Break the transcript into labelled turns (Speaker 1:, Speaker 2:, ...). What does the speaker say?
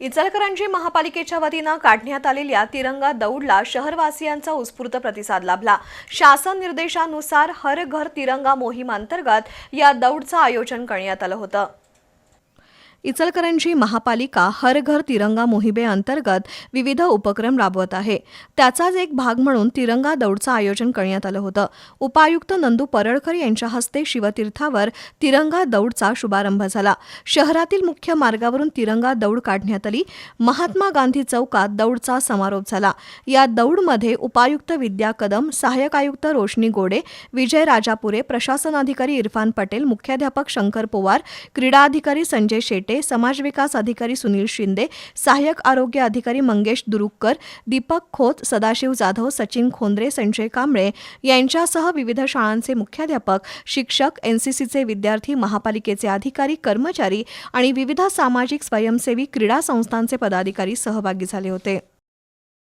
Speaker 1: इचलकरंजी महापालिकेच्या वतीनं काढण्यात आलेल्या तिरंगा दौडला शहरवासियांचा उत्स्फूर्त प्रतिसाद लाभला. शासन निर्देशानुसार हर घर तिरंगा मोहिमांतर्गत या दौडचं आयोजन करण्यात आलं होतं. इचलकरंजी महापालिका हर घर तिरंगा मोहिमेअंतर्गत विविध उपक्रम राबवत आहे. त्याचाच एक भाग म्हणून तिरंगा दौडचं आयोजन करण्यात आलं होतं. उपायुक्त नंदू परळकर यांच्या हस्ते शिवतीर्थावर तिरंगा दौडचा शुभारंभ झाला. शहरातील मुख्य मार्गावरून तिरंगा दौड काढण्यात आली. महात्मा गांधी चौकात दौडचा समारोप झाला. या दौडमध्ये उपायुक्त विद्या कदम सहाय्यक आयुक्त रोशनी गोडे विजय राजापुरे प्रशासनाधिकारी इरफान पटेल मुख्याध्यापक शंकर पोवार क्रीडा अधिकारी संजय शेट्टी समाज विकास अधिकारी सुनील शिंदे सहाय्यक आरोग्य अधिकारी मंगेश दुरुक्कर दीपक खोत सदाशिव जाधव सचिन खोंद्रे संजय कांबळे यांच्यासह विविध शाळांचे मुख्याध्यापक शिक्षक एनसीसीचे विद्यार्थी महापालिकेचे अधिकारी कर्मचारी आणि विविध सामाजिक स्वयंसेवी क्रीडा संस्थांचे पदाधिकारी सहभागी झाले होते.